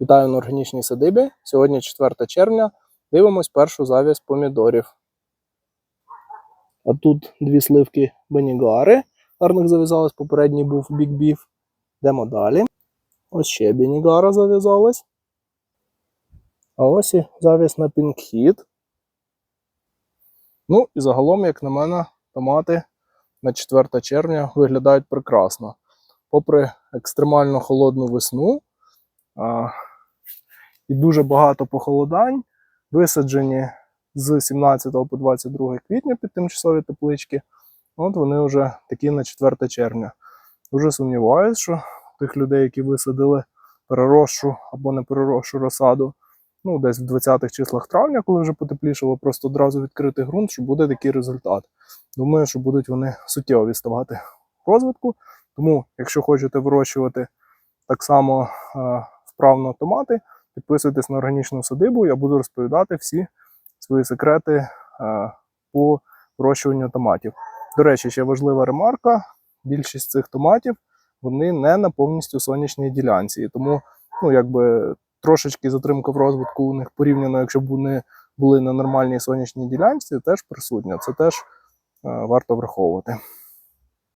Вітаю на органічній садибі. Сьогодні 4 червня. Дивимось першу зав'язь помідорів. А тут дві сливки бенігари. Гарних зав'язалось. Попередній був бік-біф. Йдемо далі. Ось ще бенігара зав'язалась. А ось і зав'язь на пінкхіт. Ну і загалом, як на мене, томати на 4 червня виглядають прекрасно. Попри екстремально холодну весну і дуже багато похолодань, висаджені з 17 по 22 квітня під тимчасові теплички. От вони вже такі на 4 червня. Дуже сумніваюся, що тих людей, які висадили переросшу або не переросшу розсаду, ну десь в 20-х числах травня, коли вже потеплішало, просто одразу відкрити ґрунт, що буде такий результат. Думаю, що будуть вони суттєво відставати в розвитку. Тому, якщо хочете вирощувати так само е, вправно томати, підписуйтесь на органічну садибу, я буду розповідати всі свої секрети е, по вирощуванню томатів. До речі, ще важлива ремарка: більшість цих томатів вони не на повністю сонячній ділянці. Тому, ну, якби трошечки затримка в розвитку у них порівняно, якщо б вони були на нормальній сонячній ділянці, теж присутня. Це теж е, варто враховувати.